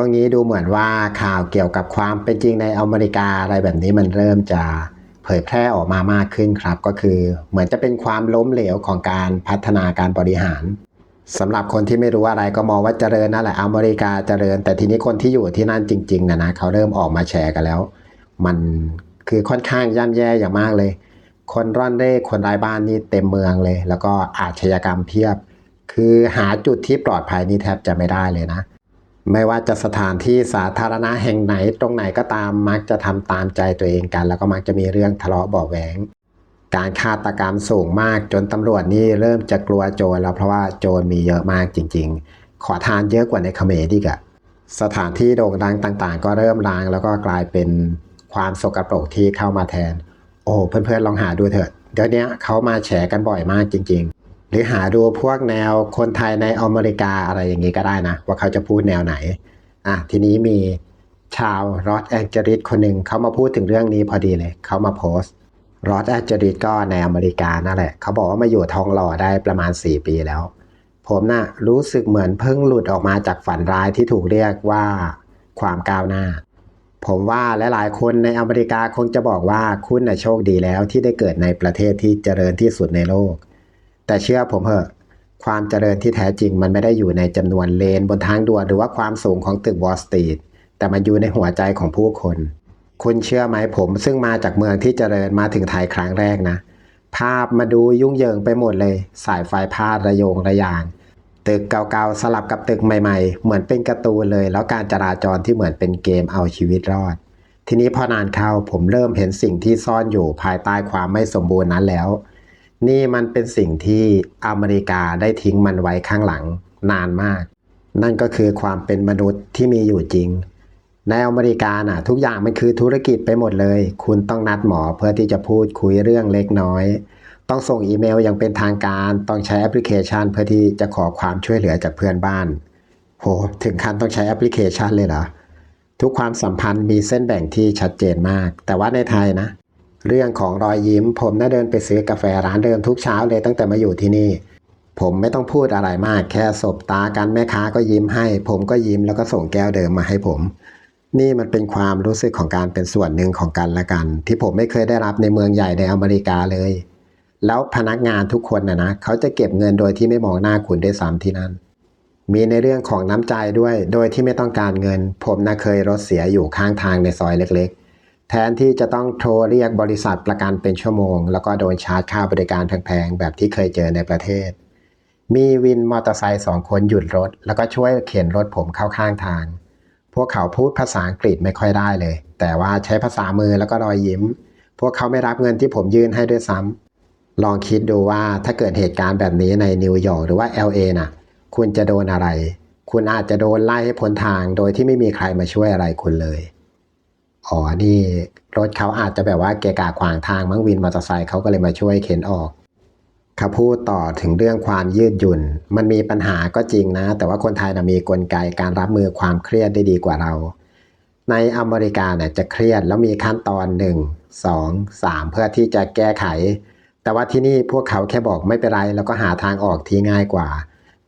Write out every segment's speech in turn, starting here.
ช่วงนี้ดูเหมือนว่าข่าวเกี่ยวกับความเป็นจริงในอเมริกาอะไรแบบนี้มันเริ่มจะเผยแพร่ออกมามากขึ้นครับ ก็คือเหมือนจะเป็นความล้มเหลวของการพัฒนาการบริหารสำหรับคนที่ไม่รู้อะไรก็มองว่าเจริญนั่นแหละอเมริกาเจริญ แต่ทีนี้คนที่อยู่ที่นั่นจริงๆนะนะเขาเริ่มออกมาแชร์กันแล้ว มันคือค่อนข้างย่ำแย่อย่างมากเลย คนร่อนเร่คนไร้บ้านนี่เต็มเมืองเลย แล้วก็อาชญากรรมเพียบ คือหาจุดที่ปลอดภัยนี่แทบจะไม่ได้เลยนะ ไม่ว่าจะสถานที่สาธารณะแห่งไหนตรงไหนก็ตามมักจะทำตามใจตัวเองกัน แล้วก็มักจะมีเรื่องทะเลาะเบาะแหวงการฆาตกรรมสูงมากจนตำรวจนี่เริ่มจะกลัวโจรแล้วเพราะว่าโจรมีเยอะมากจริง ๆ ขอทานเยอะกว่าในเขมรดีกะสถานที่โด่งดังต่างๆ ก็เริ่มรางแล้วก็กลายเป็นความสกปรกที่เข้ามาแทน โอ้เพื่อนๆลองหาดูเถอะ เดี๋ยวนี้เขามาแฉกันบ่อยมากจริงๆ หรือหาดูพวกแนวคนไทยในอเมริกาอะไรอย่างนี้ก็ได้นะ ว่าเขาจะพูดแนวไหนอะทีนี้มีชาวรอสแองเจลิสคนหนึ่งเขามาพูดถึงเรื่องนี้พอดีเลยเขามาโพสต์รอสแองเจลิสก็ในอเมริกานั่นแหละเขาบอกว่ามาอยู่ทองหล่อได้ประมาณ 4 ปีแล้ว ผมน่ะรู้สึกเหมือนเพิ่งหลุดออกมาจากฝันร้ายที่ถูกเรียกว่าความก้าวหน้า ผมว่าหลายๆคนในอเมริกาคงจะบอกว่าคุณน่ะโชคดีแล้วที่ได้เกิดในประเทศที่เจริญที่สุดในโลก แต่เชื่อผมเถอะ ความเจริญที่แท้จริงมันไม่ได้อยู่ในจำนวนเลนบนทางด่วนหรือว่าความสูงของตึกวอลสตรีทแต่มันอยู่ในหัวใจของผู้คน คุณเชื่อไหมผมซึ่งมาจากเมืองที่เจริญมาถึงไทยครั้งแรกนะ ภาพมาดูยุ่งเหยิงไปหมดเลย สายไฟพาดระโยงระยาง ตึกเก่าๆสลับกับตึกใหม่ๆ เหมือนเป็นการ์ตูนเลย แล้วการจราจรที่เหมือนเป็นเกมเอาชีวิตรอด ทีนี้พอนานเข้าผมเริ่มเห็นสิ่งที่ซ่อนอยู่ภายใต้ความไม่สมบูรณ์นั้นแล้ว นี่มันเป็นสิ่งที่อเมริกาได้ทิ้งมันไว้ข้างหลังนานมาก นั่นก็คือความเป็นมนุษย์ที่มีอยู่จริง ในอเมริกาน่ะ ทุกอย่างมันคือธุรกิจไปหมดเลย คุณต้องนัดหมอเพื่อที่จะพูดคุยเรื่องเล็กน้อย ต้องส่งอีเมลอย่างเป็นทางการ ต้องใช้แอปพลิเคชันเพื่อที่จะขอความช่วยเหลือจากเพื่อนบ้าน โห ถึงขั้นต้องใช้แอปพลิเคชันเลยเหรอ ทุกความสัมพันธ์มีเส้นแบ่งที่ชัดเจนมาก แต่ว่าในไทยนะ เรื่องของรอยยิ้ม ผมน่าเดินไปซื้อกาแฟร้านเดิมทุกเช้าเลยตั้งแต่มาอยู่ที่นี่ ผมไม่ต้องพูดอะไรมาก แค่สบตากันแม่ค้าก็ยิ้มให้ ผมก็ยิ้มแล้วก็ส่งแก้วเดิมมาให้ผม นี่มันเป็นความรู้สึกของการเป็นส่วนหนึ่งของกันและกัน ที่ผมไม่เคยได้รับในเมืองใหญ่ในอเมริกาเลย แล้วพนักงานทุกคนนะนะเขาจะเก็บเงินโดยที่ไม่มองหน้าคุณด้วยซ้ำที่นั่นมีในเรื่องของน้ำใจด้วย โดยที่ไม่ต้องการเงิน ผมน่ะเคยรถเสียอยู่ข้างทางในซอยเล็กๆ แทนที่จะต้องโทรเรียกบริษัทประกันเป็นชั่วโมง แล้วก็โดนชาร์จค่าบริการแพงๆ แบบที่เคยเจอในประเทศ มีวินมอเตอร์ไซค์สองคนหยุดรถ แล้วก็ช่วยเข็นรถผมเข้าข้างทาง พวกเขาพูดภาษาอังกฤษไม่ค่อยได้เลย แต่ว่าใช้ภาษามือแล้วก็รอยยิ้ม พวกเขาไม่รับเงินที่ผมยื่นให้ด้วยซ้ำลองคิดดูว่าถ้าเกิดเหตุการณ์แบบนี้ในนิวยอร์กหรือว่า LA น่ะ คุณจะโดนอะไร คุณอาจจะโดนไล่ให้พ้นทางโดยที่ไม่มีใครมาช่วยอะไรคุณเลย อ๋อนี่รถเขาอาจจะแบบว่าเกะกะขวางทางมั้งวินมอเตอร์ไซค์เขาก็เลยมาช่วยเข็นออกเขาพูดต่อถึงเรื่องความยืดหยุ่น มันมีปัญหาก็จริงนะ แต่ว่าคนไทยนะมีกลไกการรับมือความเครียดได้ดีกว่าเรา ในอเมริกาเนี่ยจะเครียดแล้วมีขั้นตอน 1 2 3 เพื่อที่จะแก้ไข แต่ว่าที่นี่พวกเขาแค่บอกไม่เป็นไร แล้วก็หาทางออกที่ง่ายกว่า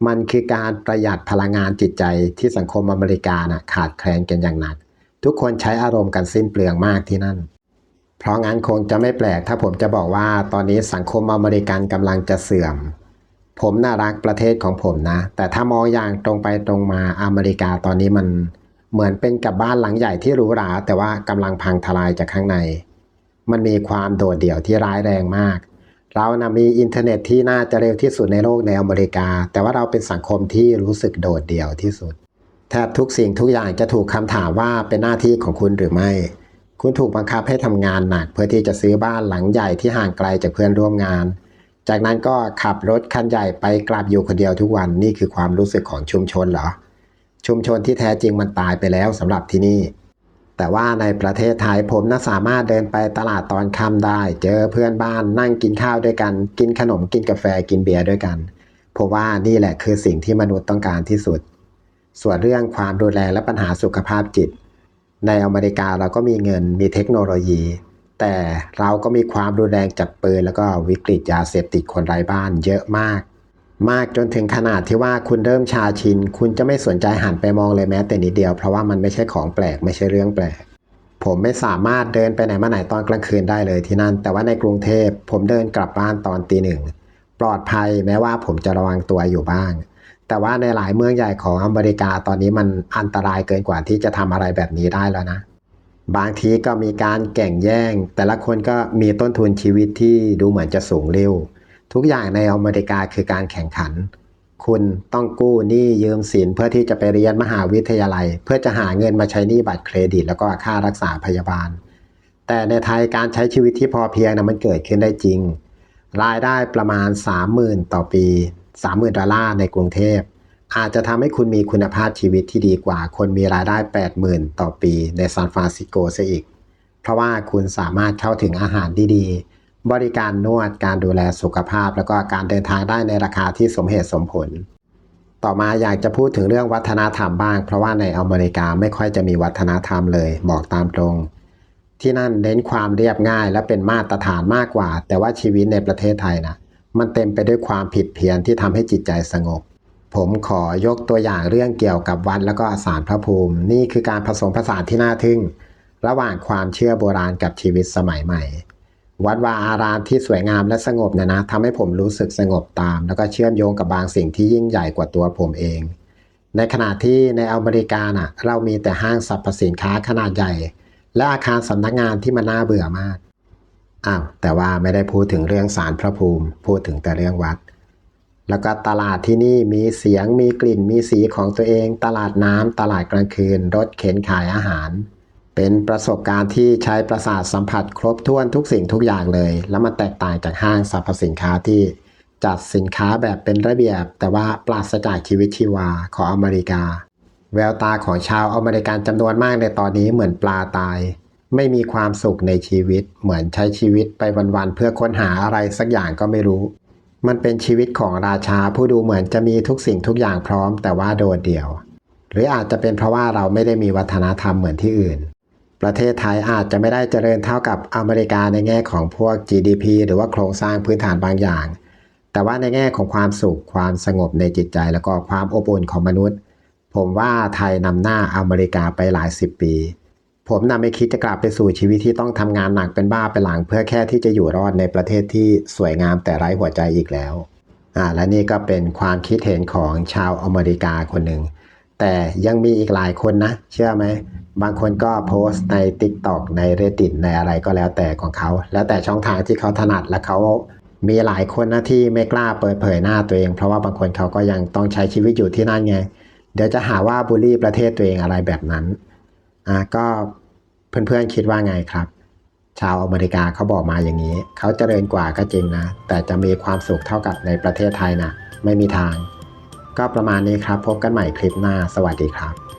มันคือการประหยัดพลังงานจิตใจที่สังคมอเมริกาน่ะขาดแคลนกันอย่างหนัก ทุกคนใช้อารมณ์กันสิ้นเปลืองมากที่นั่น เพราะงั้นคงจะไม่แปลกถ้าผมจะบอกว่าตอนนี้สังคมอเมริกันกำลังจะเสื่อม ผมน่ารักประเทศของผมนะ แต่ถ้ามองอย่างตรงไปตรงมาอเมริกาตอนนี้มัน เหมือนเป็นกับบ้านหลังใหญ่ที่หรูหรา แต่ว่ากำลังพังทลายจากข้างใน มันมีความโดดเดี่ยวที่ร้ายแรงมาก เรานะมีอินเทอร์เน็ตที่น่าจะเร็วที่สุดในโลกในอเมริกา แต่ว่าเราเป็นสังคมที่รู้สึกโดดเดี่ยวที่สุด แทบทุกสิ่งทุกอย่างจะถูกคำถามว่าเป็นหน้าที่ของคุณหรือไม่ คุณถูกบังคับให้ทำงานหนัก เพื่อที่จะซื้อบ้านหลังใหญ่ที่ห่างไกลจากเพื่อนร่วมงาน จากนั้นก็ขับรถคันใหญ่ไปกลับอยู่คนเดียวทุกวันนี่คือความรู้สึกของชุมชนเหรอ ชุมชนที่แท้จริงมันตายไปแล้วสำหรับที่นี่ แต่ว่าในประเทศไทยผมน่าสามารถเดินไปตลาดตอนค่ำได้ เจอเพื่อนบ้านนั่งกินข้าวด้วยกัน กินขนมกินกาแฟกินเบียร์ด้วยกันผมว่านี่แหละคือสิ่งที่มนุษย์ต้องการที่สุด ส่วนเรื่องความดูแลและปัญหาสุขภาพจิต ในอเมริกาเราก็มีเงินมีเทคโนโลยี แต่เราก็มีความรุนแรงจากปืนแล้วก็วิกฤตยาเสพติดคนไร้บ้านเยอะมาก มากจนถึงขนาดที่ว่าคุณเริ่มชาชิน คุณจะไม่สนใจหันไปมองเลยแม้แต่นิดเดียวเพราะว่ามันไม่ใช่ของแปลกไม่ใช่เรื่องแปลกผมไม่สามารถเดินไปไหนมาไหนตอนกลางคืนได้เลยที่นั่น แต่ว่าในกรุงเทพผมเดินกลับบ้านตอนตีหนึ่งปลอดภัยแม้ว่าผมจะระวังตัวอยู่บ้าง แต่ว่าในหลายเมืองใหญ่ของอเมริกาตอนนี้มันอันตรายเกินกว่าที่จะทำอะไรแบบนี้ได้แล้วนะ บางทีก็มีการแก่งแย่ง แต่ละคนก็มีต้นทุนชีวิตที่ดูเหมือนจะสูงเร็ว ทุกอย่างในอเมริกาคือการแข่งขัน คุณต้องกู้หนี้ยืมสินเพื่อที่จะไปเรียนมหาวิทยาลัย เพื่อจะหาเงินมาใช้หนี้บัตรเครดิต แล้วก็ค่ารักษาพยาบาล แต่ในไทยการใช้ชีวิตที่พอเพียงนะมันเกิดขึ้นได้จริง รายได้ประมาณ 30,000 ต่อปี 30,000 ดอลลาร์ในกรุงเทพ อาจจะทำให้คุณมีคุณภาพชีวิตที่ดีกว่า คนมีรายได้ 80,000 ต่อปีในซานฟรานซิสโกซะอีก เพราะว่าคุณสามารถเข้าถึงอาหารดีๆ บริการนวดการดูแลสุขภาพ แล้วก็การเดินทางได้ในราคาที่สมเหตุสมผล ต่อมาอยากจะพูดถึงเรื่องวัฒนธรรมบ้าง เพราะว่าในอเมริกาไม่ค่อยจะมีวัฒนธรรมเลยบอกตามตรงที่นั่นเน้นความเรียบง่ายและเป็นมาตรฐานมากกว่า แต่ว่าชีวิตในประเทศไทยนะ มันเต็มไปด้วยความผิดเพี้ยนที่ทำให้จิตใจสงบ ผมขอยกตัวอย่างเรื่องเกี่ยวกับวัดแล้วก็สารพระภูมิ นี่คือการผสมผสานที่น่าทึ่ง ระหว่างความเชื่อโบราณกับชีวิตสมัยใหม่ วัดวาอารามที่สวยงามและสงบเนี่ยนะทำให้ผมรู้สึกสงบตาม แล้วก็เชื่อมโยงกับบางสิ่งที่ยิ่งใหญ่กว่าตัวผมเอง ในขณะที่ในอเมริกาน่ะเรามีแต่ห้างสรรพสินค้าขนาดใหญ่ และอาคารสำนักงานที่มันน่าเบื่อมาก อ้าวแต่ว่าไม่ได้พูดถึงเรื่องสารพระภูมิ พูดถึงแต่เรื่องวัด แล้วก็ตลาดที่นี่มีเสียงมีกลิ่นมีสีของตัวเอง ตลาดน้ำตลาดกลางคืน รถเข็นขายอาหาร เป็นประสบการณ์ที่ใช้ประสาทสัมผัสครบถ้วนทุกสิ่งทุกอย่างเลย แล้วมันแตกต่างจากห้างสรรพสินค้าที่จัดสินค้าแบบเป็นระเบียบ แต่ว่าปราศจากชีวิตชีวาของอเมริกา แววตาของชาวอเมริกันจำนวนมากในตอนนี้เหมือนปลาตาย ไม่มีความสุขในชีวิต เหมือนใช้ชีวิตไปวันๆเพื่อค้นหาอะไรสักอย่างก็ไม่รู้ มันเป็นชีวิตของราชาผู้ดูเหมือนจะมีทุกสิ่งทุกอย่างพร้อมแต่ว่าโดดเดี่ยว หรืออาจจะเป็นเพราะว่าเราไม่ได้มีวัฒนธรรมเหมือนที่อื่น ประเทศไทยอาจจะไม่ได้เจริญเท่ากับอเมริกาในแง่ของพวก GDP หรือว่าโครงสร้างพื้นฐานบางอย่าง แต่ว่าในแง่ของความสุขความสงบในจิตใจ แล้วก็ความอบอุ่นของมนุษย์ ผมว่าไทยนำหน้าอเมริกาไปหลายสิบปี ผมนำไม่คิดจะกลับไปสู่ชีวิตที่ต้องทำงานหนักเป็นบ้าเป็นหลัง เพื่อแค่ที่จะอยู่รอดในประเทศที่สวยงามแต่ไร้หัวใจอีกแล้วอ่าและนี่ก็เป็นความคิดเห็นของชาวอเมริกาคนหนึ่ง แต่ยังมีอีกหลายคนนะ เชื่อไหม บางคนก็โพสต์ใน TikTok ใน Reddit ในอะไรก็แล้วแต่ของเขา แล้วแต่ช่องทางที่เขาถนัดและเขามีหลายคนนะที่ไม่กล้าเปิดเผยหน้าตัวเอง เพราะว่าบางคนเขาก็ยังต้องใช้ชีวิตอยู่ที่นั่นไง เดี๋ยวจะหาว่าบูลลี่ประเทศตัวเองอะไรแบบนั้น อะก็เพื่อนๆคิดว่าไงครับ ชาวอเมริกาเขาบอกมาอย่างนี้ เขาเจริญกว่าก็จริงนะ แต่จะมีความสุขเท่ากับในประเทศไทยนะไม่มีทาง ก็ประมาณนี้ครับ พบกันใหม่คลิปหน้า สวัสดีครับ